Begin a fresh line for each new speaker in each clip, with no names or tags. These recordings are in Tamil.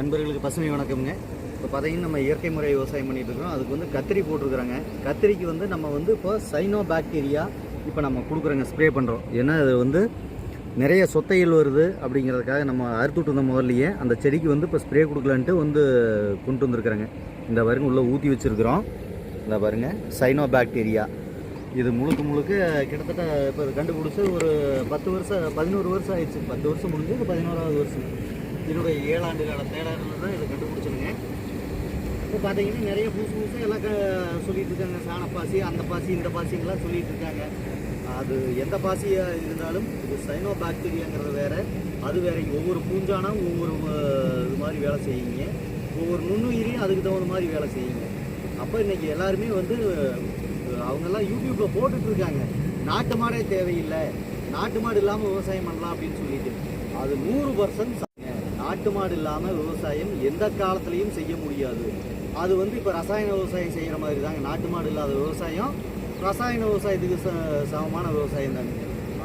நண்பர்களுக்கு பசுமை வணக்கம்ங்க. இப்போ பார்த்தீங்கன்னா நம்ம இயற்கை முறை விவசாயம் பண்ணிட்டு இருக்கிறோம். அதுக்கு வந்து கத்திரி போட்டிருக்கிறாங்க. கத்திரிக்கு வந்து நம்ம வந்து இப்போ சைனோ பாக்டீரியா இப்போ நம்ம கொடுக்குறோங்க ஸ்ப்ரே பண்ணுறோம் ஏன்னா அது வந்து நிறைய சொத்தைகள் வருது அப்படிங்கிறதுக்காக நம்ம அறுத்துட்டு இருந்த முதல்லையே. அந்த செடிக்கு வந்து இப்போ ஸ்ப்ரே கொடுக்கலான்ட்டு வந்து கொண்டு வந்திருக்கிறேங்க. இந்த பாருங்க உள்ளே ஊற்றி வச்சுருக்குறோம். இந்த பாருங்க சைனோ பாக்டீரியா இது முழுக்க முழுக்க கிட்டத்தட்ட இப்போ கண்டுபிடிச்சி ஒரு பத்து வருஷம் பதினோரு வருஷம் ஆயிடுச்சு. பத்து வருஷம் முடிஞ்சு இப்போ பதினோராவது வருஷம். இதனுடைய ஏழாண்டு கால தேடாரில் தான் இதை கண்டுபிடிச்சிருங்க. இப்போ பார்த்தீங்கன்னா நிறைய புதுசு புதுசாக எல்லாம் க சொல்லிகிட்டு இருக்காங்க. சாணப்பாசி அந்த பாசி இந்த பாசிங்கெல்லாம் சொல்லிகிட்டு இருக்காங்க. அது எந்த பாசியாக இருந்தாலும் இது சைனோ பாக்டீரியாங்கிறது வேறு. அது வேற. ஒவ்வொரு பூஞ்சானும் ஒவ்வொரு இது மாதிரி வேலை செய்யுங்க ஒவ்வொரு நுண்ணுயிரியும் அதுக்கு தகுந்த மாதிரி வேலை செய்யுங்க அப்போ இன்றைக்கி எல்லாருமே வந்து அவங்கெல்லாம் யூடியூப்பில் போட்டுட்ருக்காங்க நாட்டு மாடே தேவையில்லை. நாட்டு மாடு இல்லாமல் விவசாயம் பண்ணலாம் அப்படின்னு சொல்லிட்டு. அது நூறு பர்சன்ட் நாட்டு மாடு இல்லாமல் விவசாயம் எந்த காலத்துலையும் செய்ய முடியாது. அது வந்து இப்போ ரசாயன விவசாயம் செய்கிற மாதிரி தாங்க. நாட்டு மாடு இல்லாத விவசாயம் ரசாயன விவசாயத்துக்கு ச- சமமான விவசாயம் தாங்க.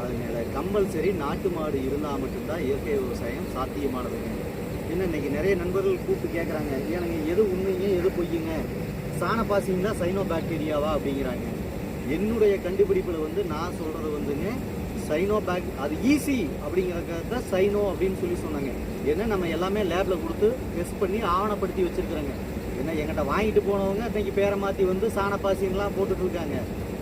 அதனால கம்பல்சரி நாட்டு மாடு இருந்தால் மட்டும்தான் இயற்கை விவசாயம் சாத்தியமானதுங்க. என்ன இன்னைக்கு நிறைய நண்பர்கள் கூப்பிட்டு கேட்குறாங்க எனக்கு எது உண்மைங்க எது பொய்யுங்க சாணப்பாசிங்களா சைனோ பாக்டீரியாவா அப்படிங்கிறாங்க. என்னுடைய கண்டுபிடிப்பில் வந்து நான் சொல்கிறது வந்துங்க சைனோ பேக் அது ஈஸி அப்படிங்கிறதுக்காக தான் சைனோ அப்படின்னு சொல்லி சொன்னாங்க. ஏன்னா நம்ம எல்லாமே லேபில் கொடுத்து டெஸ்ட் பண்ணி ஆவணப்படுத்தி வச்சுருக்குறாங்க. ஏன்னா எங்கிட்ட வாங்கிட்டு போனவங்க இன்றைக்கி பேரை மாற்றி வந்து சாணப்பாசிங்கெலாம் போட்டுட்டு இருக்காங்க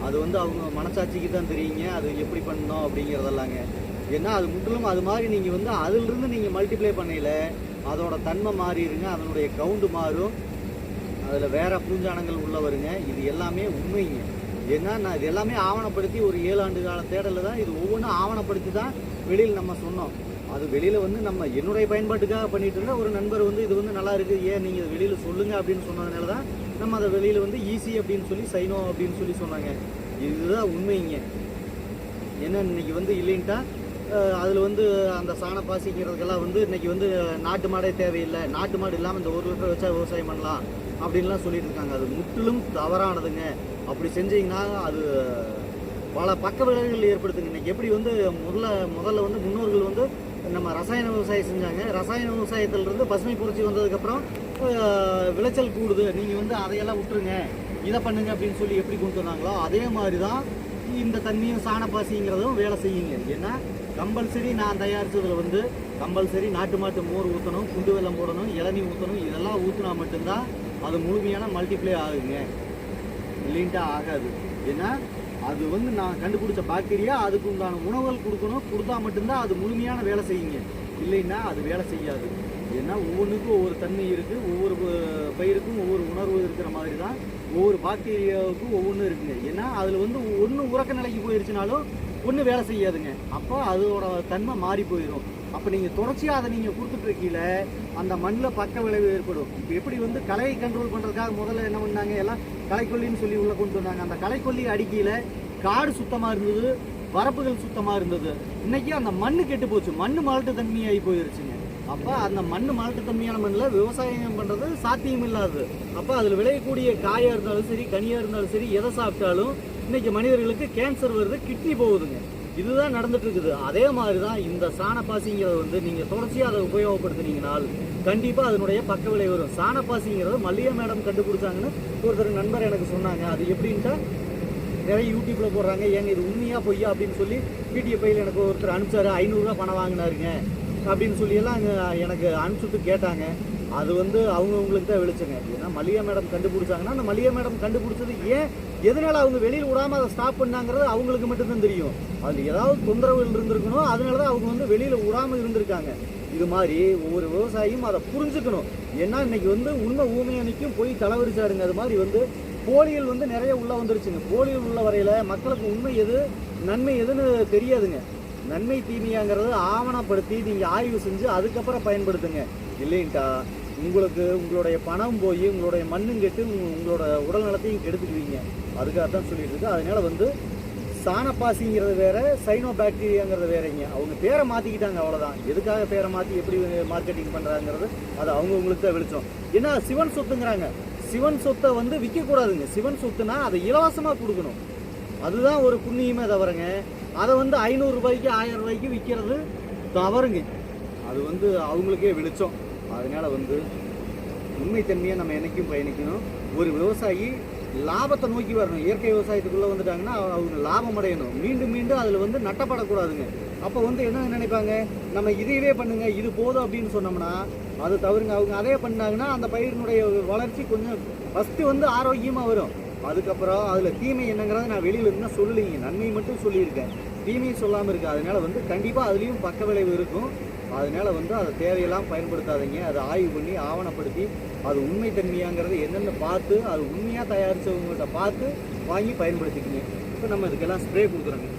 அது வந்து அவங்க மனசாட்சிக்கு தான் தெரியுங்க. அது எப்படி பண்ணணும் அப்படிங்கிறதெல்லாங்க. ஏன்னா அது முற்றிலும் அது மாதிரி நீங்கள் வந்து அதிலிருந்து நீங்கள் மல்டிப்ளை பண்ணையில் அதோட தன்மை மாறிடுங்க. அதனுடைய கவுண்டு மாறும். அதில் வேற பூஞ்சானங்கள் உள்ள வருங்க இது எல்லாமே உண்மைங்க. ஏன்னா நான் இது எல்லாமே ஆவணப்படுத்தி ஒரு ஏழு ஆண்டு கால தேடலில் தான் இது ஒவ்வொன்றும் ஆவணப்படுத்தி தான் வெளியில் நம்ம சொன்னோம். அது வெளியில் வந்து நம்ம என்னுடைய பயன்பாட்டுக்காக பண்ணிட்டு இருந்தால் ஒரு நண்பர் வந்து இது வந்து நல்லா இருக்குது ஏன் நீங்கள் வெளியில் சொல்லுங்கள் அப்படின்னு சொன்னதுனால தான் நம்ம அதை வெளியில் வந்து ஈஸி அப்படின்னு சொல்லி சைனோ அப்படின்னு சொல்லி சொன்னாங்க. இதுதான் உண்மைங்க. ஏன்னா இன்னைக்கு வந்து இல்லைன்ட்டா அதில் வந்து அந்த சாணப்பாசிங்கிறதுக்கெல்லாம் வந்து இன்னைக்கு வந்து நாட்டு மாடே தேவையில்லை. நாட்டு மாடு இல்லாமல் இந்த ஒரு லிட்டர் வச்சா விவசாயம் பண்ணலாம். அப்படின்லாம் சொல்லிட்டு இருக்காங்க அது முற்றிலும் தவறானதுங்க. அப்படி செஞ்சீங்கன்னா அது பல பக்க விளைவுகள் ஏற்படுத்துங்க. இன்னைக்கு எப்படி வந்து முதல்ல முதல்ல வந்து முன்னோர்கள் வந்து நம்ம ரசாயன விவசாயம் செஞ்சாங்க. ரசாயன விவசாயத்திலிருந்து பசுமை புரட்சி வந்ததுக்கப்புறம் விளைச்சல் கூடுது. நீங்கள் வந்து அதையெல்லாம் விட்டுருங்க. இதை பண்ணுங்க அப்படின்னு சொல்லி எப்படி கொண்டு வந்தாங்களோ அதே மாதிரி தான் இந்த தண்ணியும் சாணப்பாசிங்கிறதும் வேலை செய்யுங்க. ஏன்னா கம்பல்சரி நான் தயாரித்ததில் வந்து கம்பல்சரி நாட்டு மாட்டு மோர் ஊற்றணும் குண்டு வெல்லம் போடணும் இளநீ ஊற்றணும் இதெல்லாம் ஊற்றினா மட்டும்தான் அது முழுமையான மல்டிப்ளை ஆகுங்க இல்லைன்ட்டா ஆகாது. ஏன்னா அது வந்து நான் கண்டுபிடிச்ச பாக்டீரியா அதுக்கு உண்டான உணவுகள் கொடுக்கணும். கொடுத்தா மட்டும்தான் அது முழுமையான வேலை செய்யுங்க. இல்லைன்னா அது வேலை செய்யாது. ஏன்னா ஒவ்வொன்றுக்கும் ஒவ்வொரு தன்மை இருக்குது ஒவ்வொரு ப- பயிருக்கும் ஒவ்வொரு உணர்வு இருக்கிற மாதிரி தான் ஒவ்வொரு பாக்டீரியாவுக்கும் ஒவ்வொன்றும் இருக்குங்க. ஏன்னா அதில் வந்து ஒன்று உறக்க நிலைக்கு போயிருச்சுனாலும் ஒன்று வேலை செய்யாதுங்க. அப்போ அதோட தன்மை மாறி போயிடும் அப்போ நீங்கள் தொடர்ச்சியாக அதை நீங்கள் கொடுத்துட்ருக்கீல அந்த மண்ணில் பக்க விளைவு ஏற்படும். இப்போ எப்படி வந்து களையை கண்ட்ரோல் பண்ணுறதுக்காக முதல்ல என்ன பண்ணாங்க? எல்லாம் களைக்கொல்லின்னு சொல்லி உள்ளே கொண்டு வந்தாங்க. அந்த களைக்கொல்லி அடிக்கையில் காடு சுத்தமாக இருந்தது வரப்புகள் சுத்தமாக இருந்தது. இன்றைக்கி அந்த மண் கெட்டு போச்சு. மண் மால்ட்டு தன்மையாகி போயிருச்சுங்க. அப்போ அந்த மண் மால்ட்டுத்தன்மையான மண்ணில் விவசாயம் பண்ணுறது சாத்தியம் இல்லாதது அப்போ அதில் விளையக்கூடிய காயாக இருந்தாலும் சரி கனியாக இருந்தாலும் சரி எதை சாப்பிட்டாலும் இன்றைக்கி மனிதர்களுக்கு கேன்சர் வருது கிட்னி போகுதுங்க. இதுதான் நடந்துட்டு இருக்குது அதே மாதிரி தான் இந்த சாணப்பாசிங்கிறத வந்து நீங்கள் தொடர்ச்சியாக அதை உபயோகப்படுத்துனீங்கனால் கண்டிப்பாக அதனுடைய பக்க விலை வரும். சாணப்பாசிங்கிறது மல்லிகை மேடம் கண்டுபிடிச்சாங்கன்னு ஒருத்தர் நண்பர் எனக்கு சொன்னாங்க. அது எப்படின்ட்டா நிறைய யூடியூப்பில் போடுறாங்க. ஏங்க இது உண்மையாக பொய்யா அப்படின்னு சொல்லி பிடிஎஃப்ஐயில் எனக்கு ஒருத்தர் அனுப்பிச்சாரு. ஐநூறுரூவா பணம் வாங்கினாருங்க. அப்படின்னு சொல்லியெல்லாம் எனக்கு அனுப்பிச்சுட்டு கேட்டாங்க. அது வந்து அவங்கவுங்களுக்கு தான் வெளிச்சங்க. ஏன்னா மல்லிகா மேடம் கண்டுபிடிச்சாங்கன்னா அந்த மல்லிகா மேடம் கண்டுபிடிச்சது ஏன்? எதனால அவங்க வெளியில் விடாம அதை ஸ்டாப் பண்ணாங்கிறது அவங்களுக்கு மட்டும்தான் தெரியும். அதில் ஏதாவது தொந்தரவுகள் இருந்திருக்கணும் அதனால தான் அவங்க வந்து வெளியில் விடாமல் இருந்திருக்காங்க. இது மாதிரி ஒவ்வொரு விவசாயியும் அதை புரிஞ்சுக்கணும். ஏன்னா இன்னைக்கு வந்து உண்மை ஊமையனைக்கும் போய் தலைவரிச்சாருங்க. அது மாதிரி வந்து போலிகள் வந்து நிறைய உள்ளே வந்துருச்சுங்க. போலிகள் உள்ள வரையில மக்களுக்கு உண்மை எது நன்மை எதுன்னு தெரியாதுங்க. நன்மை தீமையாங்கிறது ஆவணப்படுத்தி நீங்கள் ஆய்வு செஞ்சு அதுக்கப்புறம் பயன்படுத்துங்க. இல்லைன்ட்டா உங்களுக்கு உங்களுடைய பணம் போய் உங்களுடைய மண்ணும் கெட்டு உங்களோட உடல் நலத்தையும் கெடுத்துக்குவீங்க அதுக்காக தான் சொல்லிட்டு இருக்கு. அதனால வந்து சாணப்பாசிங்கிறது வேற சைனோ பாக்டீரியாங்கிறது வேறங்க. அவங்க பேரை மாத்திக்கிட்டாங்க அவ்வளவுதான். எதுக்காக பேரை மாத்தி எப்படி மார்க்கெட்டிங் பண்றாங்கிறது அது அவங்க உங்களுக்கு தான் வெளிச்சம். ஏன்னா சிவன் சொத்துங்கிறாங்க. சிவன் சொத்தை வந்து விற்க கூடாதுங்க சிவன் சொத்துனா அதை இலவசமா கொடுக்கணும். அதுதான் ஒரு புண்ணியமே தவறுங்க அதை வந்து ஐநூறு ரூபாய்க்கு ஆயிரம் ரூபாய்க்கு விற்கிறது தவறுங்க. அது வந்து அவங்களுக்கே வெளிச்சம். அதனால் வந்து உண்மைத்தன்மையை நம்ம என்றைக்கும் பயணிக்கணும். ஒரு விவசாயி லாபத்தை நோக்கி வரணும். இயற்கை விவசாயத்துக்குள்ளே வந்துட்டாங்கன்னா அவங்க- லாபம் அடையணும். மீண்டும் மீண்டும் அதில் வந்து நட்டப்படக்கூடாதுங்க. அப்போ வந்து என்ன நினைப்பாங்க? நம்ம இதையவே பண்ணுங்கள் இது போதும் அப்படின்னு சொன்னோம்னா அது தவறுங்க. அவங்க அதே பண்ணாங்கன்னா அந்த பயிரினுடைய வளர்ச்சி கொஞ்சம் ஃபஸ்ட்டு வந்து ஆரோக்கியமாக வரும். அதுக்கப்புறம் அதில் தீமை என்னங்கிறத நான் வெளியில் இருந்தால் சொல்லலைங்க நன்மை மட்டும் சொல்லியிருக்கேன். தீமையும் சொல்லாமல் இருக்கு. அதனால் வந்து கண்டிப்பாக அதுலேயும் பக்க விளைவு இருக்கும். அதனால் வந்து அதை தேவையெல்லாம் பயன்படுத்தாதீங்க. அதை ஆய்வு பண்ணி ஆவணப்படுத்தி அது உண்மை தன்மையாங்கிறத என்னென்னு பார்த்து அது உண்மையாக தயாரித்தவங்கள்ட்ட பார்த்து வாங்கி பயன்படுத்திக்கிங்க. இப்போ நம்ம இதுக்கெல்லாம் ஸ்ப்ரே கொடுக்குறோங்க.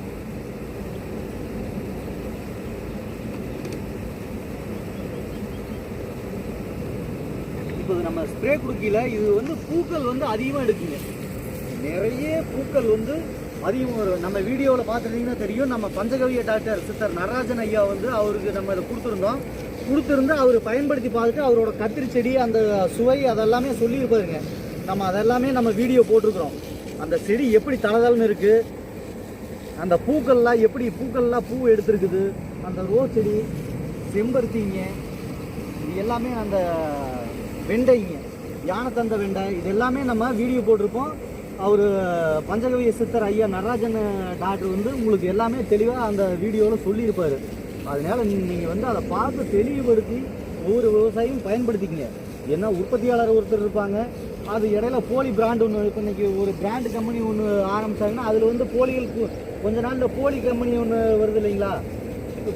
இப்போ இது நம்ம ஸ்ப்ரே கொடுக்கல. இது வந்து பூக்கள் வந்து அதிகமாக எடுக்குங்க. நிறைய பூக்கள் வந்து அதிகம் வரும். நம்ம வீடியோவில் பார்த்துருந்தீங்கன்னா தெரியும். நம்ம பஞ்சகவிய டாக்டர் சித்தர் நடராஜன் ஐயா வந்து அவருக்கு நம்ம இதை கொடுத்துருந்தோம். கொடுத்துருந்து அவர் பயன்படுத்தி பார்த்துட்டு அவரோட கத்திரி செடி அந்த சுவை அதெல்லாமே சொல்லியிருப்பாருங்க. நம்ம அதெல்லாமே நம்ம வீடியோ போட்டிருக்கிறோம். அந்த செடி எப்படி தளதளன்னு இருக்குது அந்த பூக்கள்லாம் எப்படி பூக்கள்லாம் பூ எடுத்துருக்குது. அந்த ரோஸ் செடி செம்பருத்திங்க இது எல்லாமே அந்த வெண்டைங்க யானைத்தந்த வெண்டை இது எல்லாமே நம்ம வீடியோ போட்டிருப்போம். அவர் பஞ்சகவிய சித்தர் ஐயா நடராஜன் டாக்டர் வந்து உங்களுக்கு எல்லாமே தெளிவாக அந்த வீடியோவில் சொல்லியிருப்பார். அதனால் நீங்கள் வந்து அதை பார்த்து தெளிவுபடுத்தி ஒவ்வொரு விவசாயியும் பயன்படுத்திக்கங்க. ஏன்னா உற்பத்தியாளர் ஒருத்தர் இருப்பாங்க. அது இடையில போலி பிராண்ட் ஒன்று இப்போ இன்றைக்கி ஒரு பிராண்ட் கம்பெனி ஒன்று ஆரம்பிச்சாங்கன்னா அதில் வந்து போலிகள் கொஞ்ச நாளில் போலி கம்பெனி ஒன்று வருது இல்லைங்களா?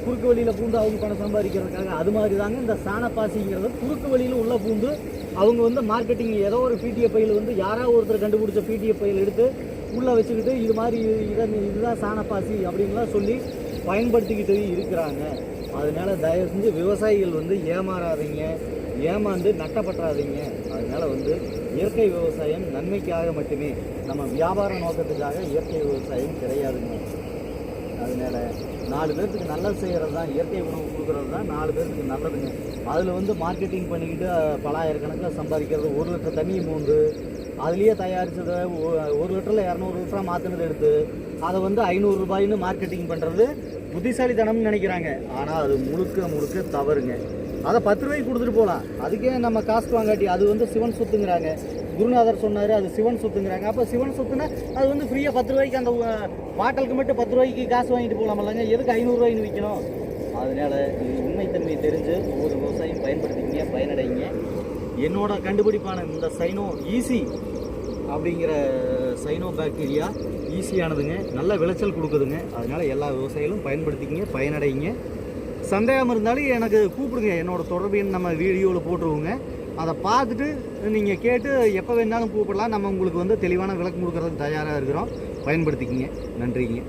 குறுக்கு வழியில் பூந்து அவங்க பணம் சம்பாதிக்கிறதுக்காக அது மாதிரி தாங்க இந்த சாணப்பாசிங்கிறது குறுக்கு வழியில் உள்ள பூந்து அவங்க வந்து மார்க்கெட்டிங் ஏதோ ஒரு பிடிஎஃப் பையில் வந்து யாராவது ஒருத்தர் கண்டுபிடிச்ச பிடிஎஃப் பையில் எடுத்து உள்ளே வச்சுக்கிட்டு இது மாதிரி இதை இதுதான் சாணப்பாசி அப்படின்லாம் சொல்லி பயன்படுத்திக்கிட்டு இருக்கிறாங்க. அதனால தயவு செஞ்சு விவசாயிகள் வந்து ஏமாறாதீங்க. ஏமாந்து நட்டப்பட்டுறாதீங்க அதனால் வந்து இயற்கை விவசாயம் நன்மைக்காக மட்டுமே. நம்ம வியாபார நோக்கத்துக்காக இயற்கை விவசாயம் கிடையாதுங்க. அதனால் நாலு பேர்த்துக்கு நல்லது செய்கிறது தான் இயற்கை உணவு கொடுக்குறது தான் நாலு பேர்த்துக்கு நல்லதுங்க. அதில் வந்து மார்க்கெட்டிங் பண்ணிக்கிட்டு பலாயிரக்கணக்கில் சம்பாதிக்கிறது ஒரு லிட்டர் தண்ணி மூண்டு அதுலேயே தயாரித்ததை ஒரு லிட்டரில் இரநூறு லிட்டராக மாற்றினது எடுத்து அதை வந்து ஐநூறு ரூபாய்னு மார்க்கெட்டிங் பண்ணுறது புத்திசாலித்தனம்னு நினைக்கிறாங்க. ஆனால் அது முழுக்க முழுக்க தவறுங்க. அதை பத்து ரூபாய்க்கு கொடுத்துட்டு போகலாம் அதுக்கே நம்ம காசு வாங்காட்டி அது வந்து சிவன் சொத்துங்கிறாங்க. குருநாதர் சொன்னார் அது சிவன் சொத்துங்கிறாங்க. அப்போ சிவன் சொத்துனா அது வந்து ஃப்ரீயாக பத்து ரூபாய்க்கு அந்த பாட்டலுக்கு மட்டும் பத்து ரூபாய்க்கு காசு வாங்கிட்டு போகலாமல்லங்க எதுக்கு ஐநூறுரூவாயின்னு விற்கணும் அதனால இது உண்மைத்தன்மை தெரிஞ்சு ஒவ்வொரு விவசாயியும் பயன்படுத்திக்கிங்க பயனடைங்க. என்னோட கண்டுபிடிப்பான இந்த சைனோ ஈஸி அப்படிங்கிற சைனோ பாக்டீரியா ஈஸியானதுங்க நல்ல விளைச்சல் கொடுக்குதுங்க. அதனால் எல்லா விவசாயிகளும் பயன்படுத்திக்கிங்க பயனடைங்க. சந்தேகம் இருந்தாலும் எனக்கு கூப்பிடுங்க. என்னோட தொடர்பு எண் நம்ம வீடியோவில் போட்டுருவோங்க. அதை பார்த்துட்டு நீங்கள் கேட்டு எப்போ வேணாலும் கூப்பிடலாம். நம்ம உங்களுக்கு வந்து தெளிவான விளக்கம் கொடுக்குறதுக்கு தயாராக இருக்கிறோம். பயன்படுத்திக்கிங்க. நன்றிங்க.